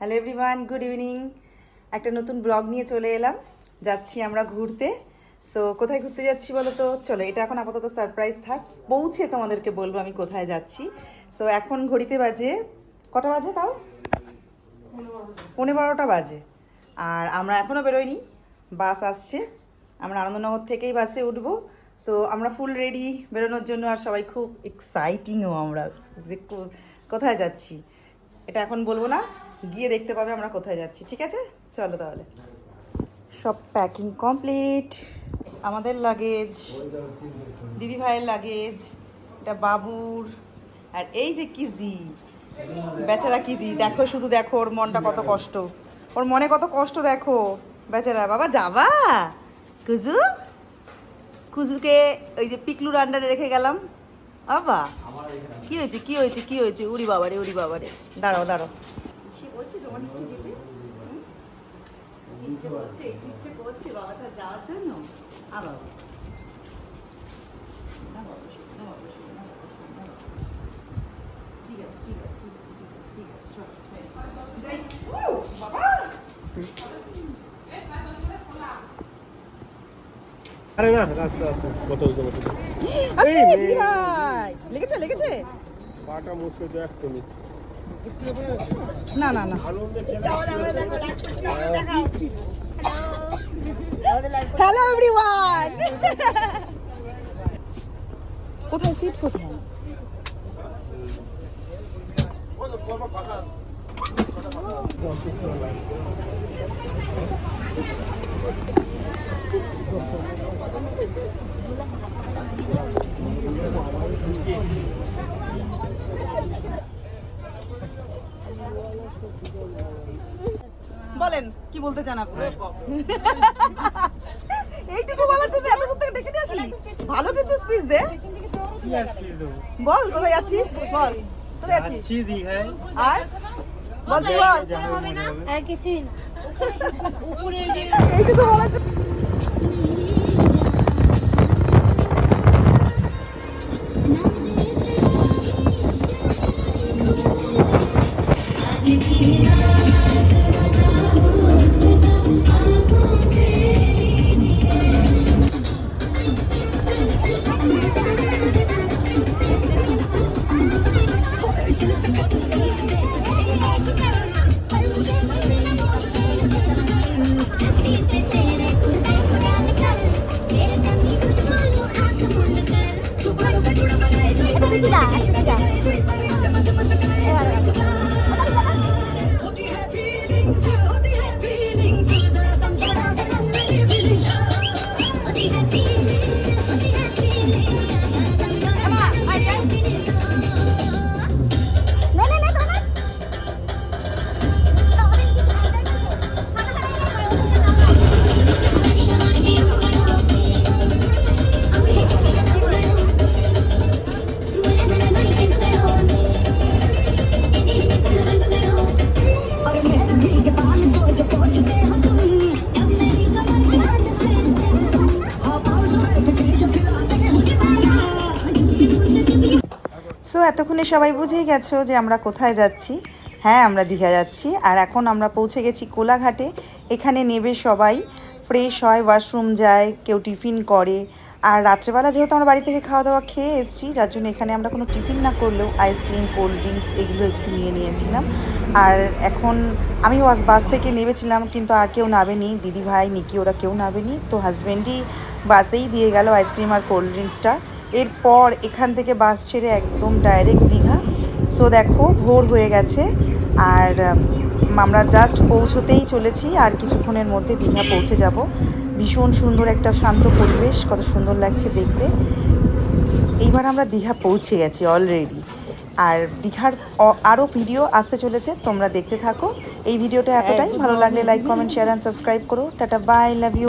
Hello everyone good evening একটা নতুন blog নিয়ে চলে এলাম। যাচ্ছি আমরা ঘুরতে। সো কোথায় ঘুরতে যাচ্ছি বলো তো চলো, এটা এখন আপাতত সারপ্রাইজ থাক। পৌঁছে তোমাদেরকে বলব আমি কোথায় যাচ্ছি। সো এখন ঘড়িতে বাজে কটা বাজে তাও? পৌনে বারোটা বাজে। আর আমরা এখনও বেরোইনি। বাস আসছে। আমরা আনন্দনগর থেকেই বাসে উঠবো। সো আমরা ফুল রেডি বেরোনোর জন্য আর সবাই খুব এক্সাইটিংও আমরা। যে কোথায় যাচ্ছি? এটা এখন বলব না। গিয়ে দেখতে পাবে আমরা কোথায় যাচ্ছি, ঠিক আছে? চলো তাহলে। সব প্যাকিং কমপ্লিট আমাদের লাগেজ দিদি ভাইয়ের লাগেজ এটা বাবুর। আর এই যে কিজি, বেচারা কিজি, দেখো, শুধু দেখো ওর মনটা কত কষ্ট। ওর মনে কত কষ্ট, দেখো। বেচারা, বাবা, যাবা? কুজু? কুজুকে ওই যে পিকলুর আন্ডারে রেখে গেলাম। বাবা, কি হয়েছে কি হয়েছে কি হয়েছে? উড়ি বাবারে উড়ি বাবারে। দাঁড়াও দাঁড়াও। তোমার একটু যেতে? ইচ্ছে করছে একটু ইচ্ছে করছে বাবা তা যাওয়ার জন্য? আ বাবা। না বাবা, শোনো, না বাবা, শোনো, না বাবা, শোনো, না বাবা। ঠিক আছে ঠিক আছে ঠিক আছে ঠিক আছে ঠিক আছে যাই। ও বাবা! আরে না রাস্তা রাস্তা বোতল তো বোতল আরে ভাই লেগেছে লেগেছে? পাটা মুসকে দেখ তুমি। না না না। আনন্দে হ্যালো এভরিওয়ান কোথায়? সিট কোথায়? বলেন কি বলতে চান আপনি? এইটুকু বলার জন্য এত দূর থেকে ডেকে নিয়ে আসলি? ভালো কিছু স্পিচ দে। বল কোথায় যাচ্ছিস? বল কোথায় যাচ্ছিস? আর? বল তুই বল। আর কিছুই না। উপরে এইটুকু বলার জন্য একটু পিছিয়ে এতক্ষণে সবাই বুঝেই গেছো যে আমরা কোথায় যাচ্ছি। হ্যাঁ আমরা দীঘা যাচ্ছি। আর এখন আমরা পৌঁছে গেছি কোলাঘাটে। এখানে নেবে সবাই। ফ্রেশ হয় ওয়াশরুম যায়, কেউ টিফিন করে। আর রাত্রেবেলা যেহেতু আমরা বাড়ি থেকে খাওয়া দাওয়া খেয়ে এসেছি, যার জন্য এখানে আমরা কোনো টিফিন না করলেও আইসক্রিম কোল্ড ড্রিঙ্কস এগুলো একটু নিয়ে নিয়েছিলাম। আর এখন আমি বাস থেকে নেমেছিলাম, কিন্তু আর কেউ নাবেনি দিদি ভাই নিকি, ওরা কেউ নাবেনি তো হাজব্যান্ডই বাসেই দিয়ে গেল আইসক্রিম আর কোল্ড ড্রিঙ্কসটা এরপর এখান থেকে বাস ছেড়ে একদম ডাইরেক্ট দীঘা। সো দেখো ভোর হয়ে গেছে আর আমরা জাস্ট পৌঁছতেই চলেছি আর কিছুক্ষণের মধ্যে দীঘা পৌঁছে যাব। ভীষণ সুন্দর একটা শান্ত পরিবেশ কত সুন্দর লাগছে দেখতে। এইবার আমরা দীঘা পৌঁছে গেছি অলরেডি আর দীঘার আরও ভিডিও আসতে চলেছে তোমরা দেখতে থাকো। এই ভিডিওটা এতটাই। ভালো লাগলে like comment share and subscribe করো। Tata bye love you